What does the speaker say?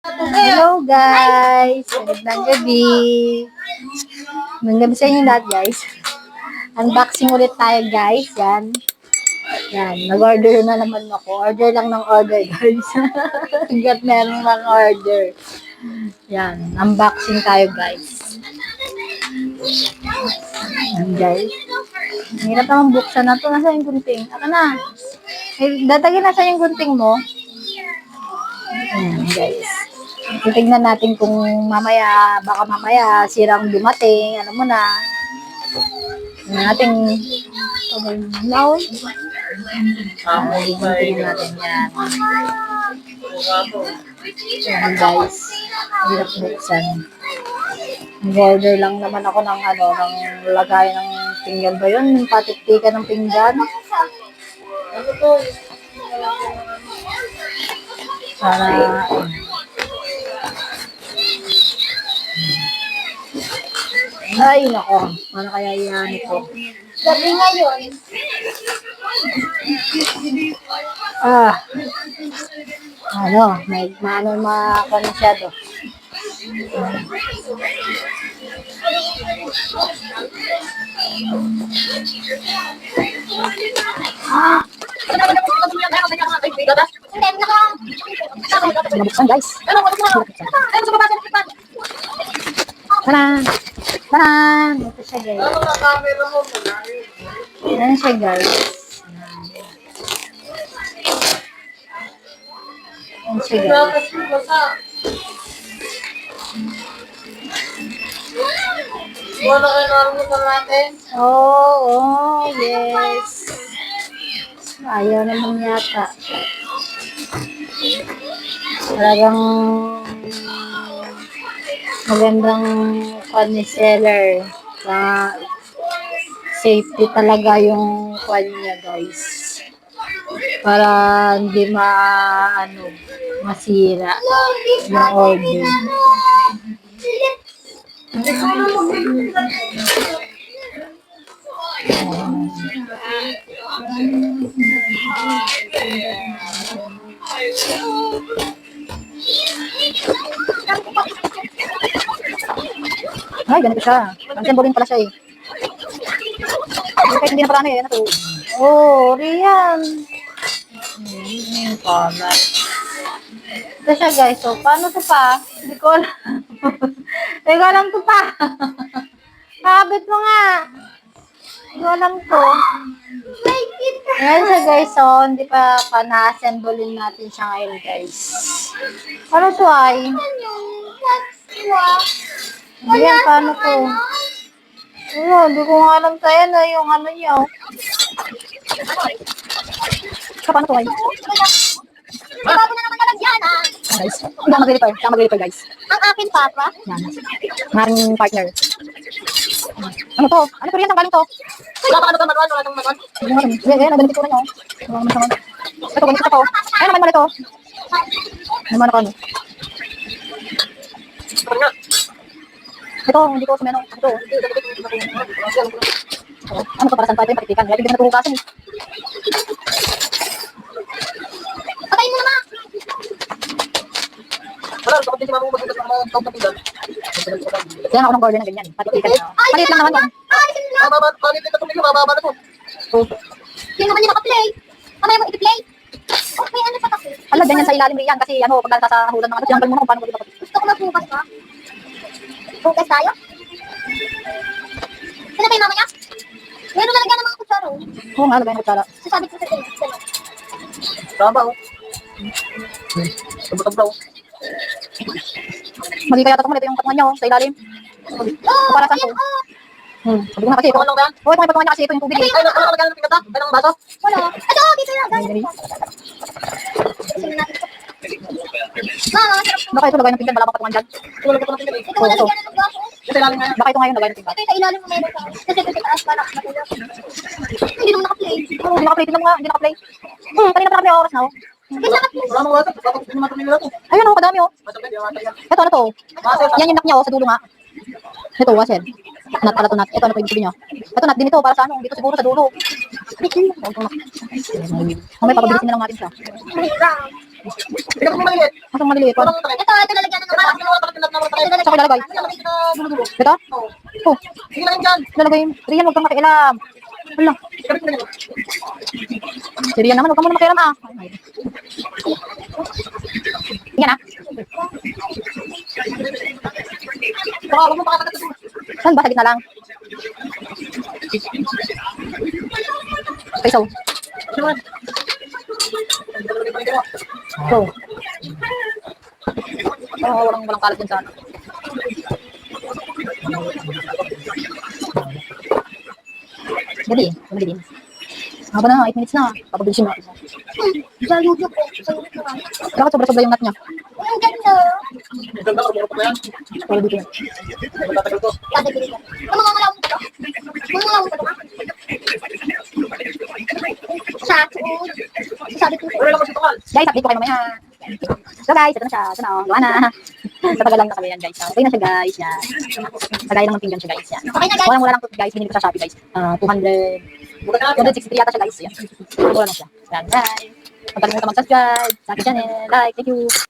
Hello guys! Magandang gabi! Magandang gabi sa inyo lahat guys. Unboxing ulit tayo guys. Yan. Yan. Nag-order na naman ako. Order lang ng order guys. Hanggat meron lang order. Yan. Unboxing tayo guys. Yan guys. Hirap naman buksan na to. Nasa yung gunting? Aka na. Datagin nasa yung gunting mo. Ayan, guys. Titignan natin kung mamaya, baka mamaya sirang dumating, alam mo na. Tignan natin. Now, tignan natin yan. Ayan, guys. Hirap buksan. Nag-order lang naman ako ng ano, ng lagay ng pinggan ba yun? Yung ng pinggan. Para, ay, nako. Ano kaya yan ito? Gabi ngayon, Ah. Ano, may maano makakano siya to. naka... Nabuksan guys. Taran! Taran! Ito siya guys. Yan siya guys. Yan siya guys. Wala kayo narubutan natin. Oo, oh, yes. Ayaw naman yata. Talagang magandang kwan ni seller. Sa safety talaga yung kwan niya guys. Para hindi ma ano, masira yung order. Ay, ganito siya. Ang sembolin pala siya eh. Kahit hindi na parang eh. Ano to? Oh, Rian. Pala. Ito siya guys. So, paano to pa? Hindi ko alam. Hindi ko alam to pa. Kabit mo nga. Hindi ko alam to. Ayan siya guys. So, hindi pa pa na-assemblein natin siya ngayon guys. Ano to ay? Ayan, paano to? Ano, hindi ko nga alam tayo na yung ano niya. oh. Sa paano to ay? Bago na naman nalagyan, ah. Guys, hindi ako mag-repair guys. Ang akin, Papa. Yan. Ang aking partner. Ano to? Ano to rin? Ang galing to? Wala ka ano ka manual, wala kang manual. Hindi naman. Yan, yan. Ang ko na nyo. Ano naman naman. Ito, ganito ka to. Ay, naman mo na ito. Naman ako ano. Ito, hindi ko sumeno. Ito. Ano to para saan pa ito yung patiktikan? Kaya hindi ko natuhugasan eh. Patayin mo naman. Wala, kapag hindi mamo magbukas ng mga tawag na pinggan. Kaya ako ng order na ganyan. Patiktikan. Palit lang naman yan. Ah, mo na. Mababa, palit din na tumigil, mababa na po. Hindi naman yung naka-play. Mamaya mo i-play. Oh, may ano pa kasi. Ala, ganyan sa ilalim riyan kasi ano, pag nasa hulan ng ano, tinanggal mo na kung paano mo dito Gusto ko magbukas ka. Bukas tayo? Sino ba yung mama niya? Meron na lagyan ng mga kutsaro. Oo nga, lagay ng kutsara. Sasabi ko sa tayo. Tama, oh. Tabot-tabot, oh. Mali kaya tatakman ito yung tatakman niya oh, sa ilalim. Oh, Para saan to? oh. Hmm, sabi ko nga kasi ito. Ikaw lang ba yan? Oo, ito yung patungan niya kasi ito yung tubig. eh. Ay, wala ka magkano ng pinggan ta? Ay, ng baso? Wala. Ito, dito na. Dali, dali. Alisin natin ito. Baka ito lagay ng pinggan, wala pang patungan dyan. Pa. Ito wala lagyan ng yan. Baka ito ngayon lagay ng pinggan. Ito sa ilalim mo meron ka. Kasi ito sa taas para matulog. Hindi naman naka-play. Oo, hindi naka-play. Tingnan mo nga, hindi naka-play. Hmm, kanina pa naka-play oras na oh. Wala mo wala, kapag hindi naman na to. Ayun oh, kadami oh. Ito ano to? Yan yung knock niya oh, sa dulo nga. Ito, washer. Nut pala to nut. Ito ano to yung sabi niyo? Ito nut din ito para sa ano? Dito siguro sa dulo. Mamaya papabilisin na lang natin siya. Kung maliit. Masang maliliit. Ito, ito Saan ko lalagay? Lalagay kita dulo-dulo. Ito? Oo. Oh, Sige lang dyan. lalagay. Rian, huwag kang makialam. Yun. si Rian naman, huwag kang muna makialam ah. Yan ah. Baka huwag mo dulo. Saan ba? Sa gitna lang. Okay, so. Oh, walang walang kalat dyan sa ano. Dali, dali din. Haba na, 8 minutes na. Papabilisin natin. Sa YouTube po. Sa YouTube po. Bakit sobra-sobra yung nut niya? Ang ganda. Ganda, marunong pa yan? Para dito yan. Magtatagal to. Tatagilid ko. Ang mga ngalaw mo to. Mga ngalaw mo to. Sa lang kasi tukal. Guys, update ko kayo mamaya. So guys, ito na siya. Ito na, oh. gawa na. Tatagal lang na kami yan guys. So, okay na siya guys. Yan. Sagay lang ng pinggan siya guys. Yan. Okay na guys. Walang wala lang to guys. Binili ko sa Shopee guys. Ah, 200 Buka na. 263 yata siya guys. Yan. Wala na siya. Yan guys. Huwag mag-subscribe sa aking channel. Like, thank you.